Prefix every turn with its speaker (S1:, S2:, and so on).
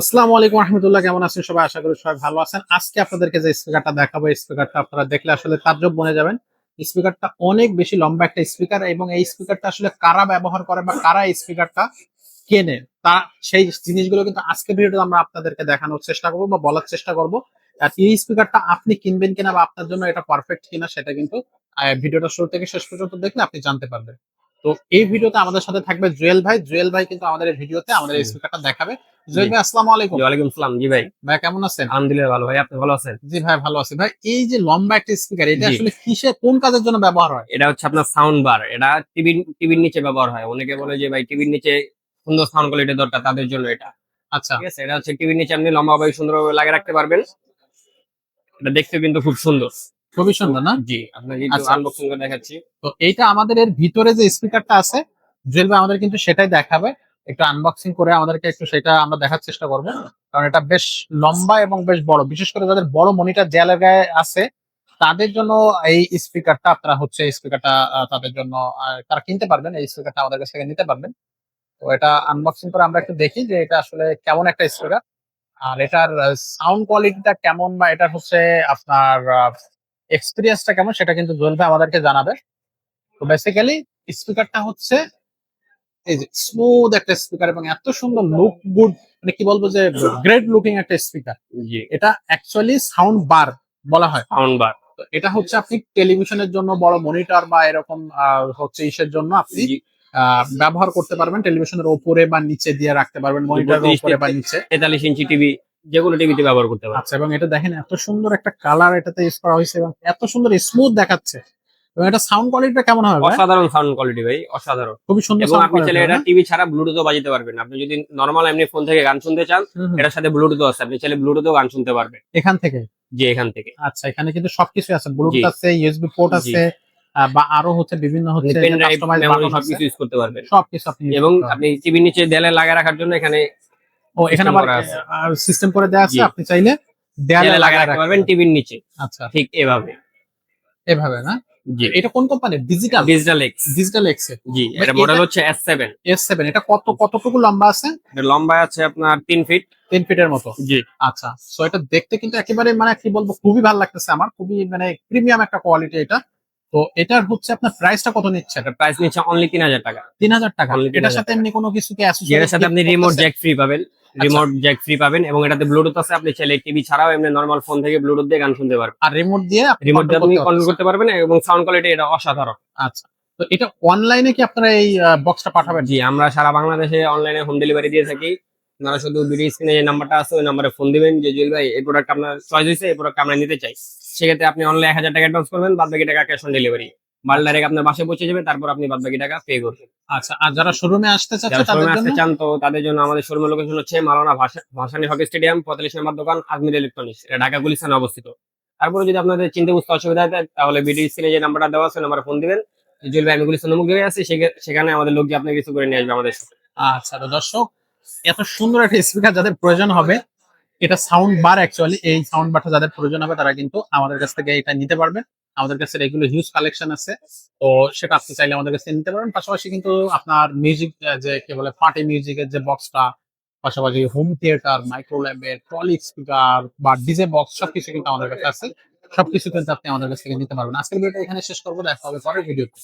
S1: আসসালামু আলাইকুম রহমতুল্লাহ, কেমন আছেন সবাই? আশা করি সবাই ভালো আছেন। আজকে আপনাদেরকে যে স্পিকারটা দেখাবো স্পিকারটা আপনারা দেখলে আসলে তাজ্জব বনে যাবেন। স্পিকারটা অনেক বেশি লম্বা একটা স্পিকার এবং এই স্পিকারটা আসলে কারা ব্যবহার করে বা কারা এই স্পিকারটা কেনে, তা সেই জিনিসগুলো কিন্তু আজকে ভিডিওতে আমরা আপনাদেরকে দেখানোর চেষ্টা করব বা বলার চেষ্টা করব। আর এই স্পিকারটা আপনি কিনবেন কিনা বা আপনার জন্য এটা পারফেক্ট কিনা, সেটা কিন্তু ভিডিওটা শুরু থেকে শেষ পর্যন্ত দেখলে আপনি জানতে পারবেন। তো এই ভিডিওতে আমাদের সাথে থাকবে জুয়েল ভাই। জুয়েল ভাই কিন্তু আমাদের এই ভিডিওতে আমাদের এই। স্পিকারটা দেখাবে। জুয়েল ভাই আসসালামু আলাইকুম।
S2: ওয়া আলাইকুম সালাম। জি ভাই।
S1: ভাই কেমন আছেন?
S2: আলহামদুলিল্লাহ ভালো। ভাই আপনি ভালো আছেন?
S1: জি ভাই ভালো আছি। ভাই এই যে লম্বা একটা স্পিকার এটা আসলে কিসে কোন কাজের জন্য ব্যবহার হয়?
S2: এটা হচ্ছে আপনার সাউন্ড বার। এটা টিভি টিভির নিচে ব্যবহার হয়। অনেকে বলে যে ভাই টিভির নিচে সুন্দর সাউন্ড কোয়ালিটি দরকার তাদের জন্য এটা।
S1: আচ্ছা।
S2: ঠিক আছে? এটা হচ্ছে টিভির নিচে আপনি লম্বাভাবে সুন্দরভাবে লাগিয়ে রাখতে পারবেন। এটা দেখতে কিন্তু খুব সুন্দর।
S1: খুবই সুন্দর না?
S2: জি আপনাকে একটু
S1: আচ্ছা।
S2: আনবক্সিং করে দেখাচ্ছি।
S1: তো এইটা আমাদের এর ভিতরে যে স্পিকারটা আছে জুয়েল ভাই আমাদের কিন্তু সেটাই দেখাবে। একটু আনবক্সিং করে আমাদেরকে একটু সেটা আমরা দেখার চেষ্টা করব। কারণ এটা বেশ লম্বা এবং বেশ বড়। বিশেষ করে যাদের বড় মনিটর যে এলাকায় আছে তাদের জন্য এই স্পিকারটা আপনারা হচ্ছে স্পিকারটা তাদের জন্য তারা কিনতে পারবেন। এই স্পিকারটা আমাদের কাছ থেকে নিতে পারবেন। তো এটা আনবক্সিং করে আমরা একটু দেখি যে এটা আসলে কেমন একটা স্পিকার আর এটার সাউন্ড কোয়ালিটিটা কেমন বা এটার হচ্ছে আপনার এক্সপিরিয়েন্সটা কেমন সেটা কিন্তু ভাই আমাদেরকে জানাবে। তো বেসিক্যালি স্পিকারটা হচ্ছে এই যে স্মুথ একটা স্পিকার এবং এত সুন্দর লুক গুড মানে কি বলব যে গ্রেট লুকিং একটা স্পিকার এটা অ্যাকচুয়ালি সাউন্ড বার বলা হয়।
S2: সাউন্ড বার
S1: তো এটা হচ্ছে আপনি টেলিভিশনের জন্য বড় মনিটর বা এরকম হচ্ছে ইসের জন্য আপনি আহ, ব্যবহার করতে পারবেন টেলিভিশনের ওপরে বা নিচে দিয়ে রাখতে পারবেন মনিটরের ওপরে বা নিচে।
S2: তেতাল্লিশ ইঞ্চি টিভি যে কোনো টিভিতে ব্যবহার করতে পারেন
S1: আচ্ছা এবং এটা দেখেন এত সুন্দর একটা কালার এটাতে ইউজ করা হয়েছে এবং এত সুন্দর স্মুথ দেখাচ্ছে। এবং এটা সাউন্ড কোয়ালিটিটা কেমন হবে?
S2: অসাধারণ সাউন্ড কোয়ালিটি ভাই অসাধারণ।
S1: খুবই সুন্দর
S2: এবং আপনি চাইলে এটা টিভি ছাড়া ব্লুটুথও বাজাতে পারবেন। আপনি যদি নর্মাল এমনি ফোন থেকে গান শুনতে চান এটার সাথে ব্লুটুথও আছে। আপনি চাইলে ব্লুটুথও গান শুনতে পারবেন।
S1: এখান থেকে?
S2: যে এখান থেকে।
S1: আচ্ছা এখানে কিন্তু সবকিছু আছে। ব্লুটুথ আছে ইউএসবি পোর্ট আছে বা আরও হচ্ছে বিভিন্ন হচ্ছে কাস্টমাইজ বাটন
S2: সবকিছু ইউজ করতে পারবেন।
S1: সবকিছু আপনি
S2: এবং। আপনি টিভির নিচে দেয়ালে লাগিয়ে রাখার জন্য এখানে
S1: ও এখানে আবার সিস্টেম করে দেওয়া আছে? আপনি চাইলে দেয়ালে লাগিয়ে
S2: রাখতে পারবেন টিভির নিচে।
S1: আচ্ছা।
S2: ঠিক এভাবে।
S1: এভাবে না?
S2: জি।
S1: এটা কোন কোম্পানির digital
S2: digital X
S1: digital X
S2: G এটা
S1: এটা-
S2: মডেল হচ্ছে এস সেভেন
S1: এস সেভেন এটা কত কতটুকু লম্বা আছে?
S2: এটা লম্বা আছে আপনার তিন ফিট
S1: তিন ফিটের মতো?
S2: জি।
S1: আচ্ছা সো এটা দেখতে কিন্তু একেবারে মানে কি বলব খুবই ভালো লাগতেছে আমার। খুবই মানে প্রিমিয়াম একটা কোয়ালিটি এটা। তো এটার হচ্ছে আপনার প্রাইসটা কত নিচ্ছে?
S2: এটা প্রাইস নিচ্ছে অনলি তিন হাজার টাকা।
S1: তিন হাজার টাকা। এটার সাথে এমনি কোনো কিছু কি
S2: যেটার সাথে আপনি রিমোট জ্যাক ফ্রি পাবেন। রিমোট জ্যাক ফ্রি পাবেন এবং এটাতে ব্লুটুথ আছে আপনি চাইলে টিভি ছাড়াও এমনি নর্মাল ফোন থেকে ব্লুটুথ দিয়ে গান শুনতে পারবেন।
S1: আর রিমোট দিয়ে
S2: রিমোট দিয়ে আপনি কন্ট্রোল
S1: করতে
S2: করতে পারবেন এবং সাউন্ড কোয়ালিটি এটা অসাধারণ।
S1: আচ্ছা। তো এটা অনলাইনে কি আপনারা এই বক্সটা পাঠাবেন?
S2: জি আমরা সারা বাংলাদেশে অনলাইনে হোম ডেলিভারি দিয়ে থাকি। আপনারা শুধু ভিডিও স্ক্রিনে যে নাম্বারটা আছে ওই নাম্বারে ফোন দিবেন। যে জুয়েল ভাই এই প্রোডাক্ট আপনার চয়েস হয়েছে এই প্রোডাক্ট আমরা নিতে চাই। সেক্ষেত্রে আপনি অনলাইন এক হাজার টাকা অ্যাডভান্স করবেন বাদ বাকি টাকা ক্যাশ অন ডেলিভারি মাল ডাইরেক্ট আপনার বাসায় পৌঁছে যাবে তারপর আপনি বাদ বাকি টাকা পে করবেন।
S1: আচ্ছা আর যারা শোরুমে আসতে চাচ্ছে
S2: শোরুমে আসতে চান তো তাদের জন্য আমাদের শোরুমের লোকেশন হচ্ছে মালানা ভাসানী হকি স্টেডিয়াম পঁয়তাল্লিশ নম্বর দোকান আজমির ইলেকট্রনিক্স এটা ঢাকা গুলিস্তানে অবস্থিত। তারপরে যদি আপনাদের চিনতে বুঝতে অসুবিধা হয় তাহলে ভিডিও স্ক্রিনে যে নাম্বারটা দেওয়া আছে নাম্বারে ফোন দিবেন। জুয়েল ভাই আমি গুলিস্তান অমুক জায়গায় আছি সেখানে আমাদের লোক গিয়ে আপনাকে কিছু করে নিয়ে আসবে আমাদের সাথে।
S1: আচ্ছা তো দর্শক এত সুন্দর একটা স্পিকার যাদের প্রয়োজন হবে, এটা সাউন্ড বার অ্যাকচুয়ালি এই সাউন্ড বারটা যাদের প্রয়োজন হবে, তারা কিন্তু আমাদের কাছ থেকে এটা নিতে পারবেন। আমাদের কাছে এগুলো হিউজ কালেকশন আছে, তো সেটা আপনি চাইলে আমাদের কাছে নিতে পারবেন। পাশাপাশি কিন্তু আপনার মিউজিক যে কি বলে পার্টি মিউজিকের যে বক্সটা পাশাপাশি হোম থিয়েটার মাইক্রো ল্যাবের ট্রলিক স্পিকার বা ডিজে বক্স সবকিছু কিন্তু আমাদের কাছে আছে। সবকিছু কিন্তু আপনি আমাদের কাছ থেকে নিতে পারবেন। আজকের ভিডিওটা এখানে শেষ করব, দেখা হবে পরের ভিডিওতে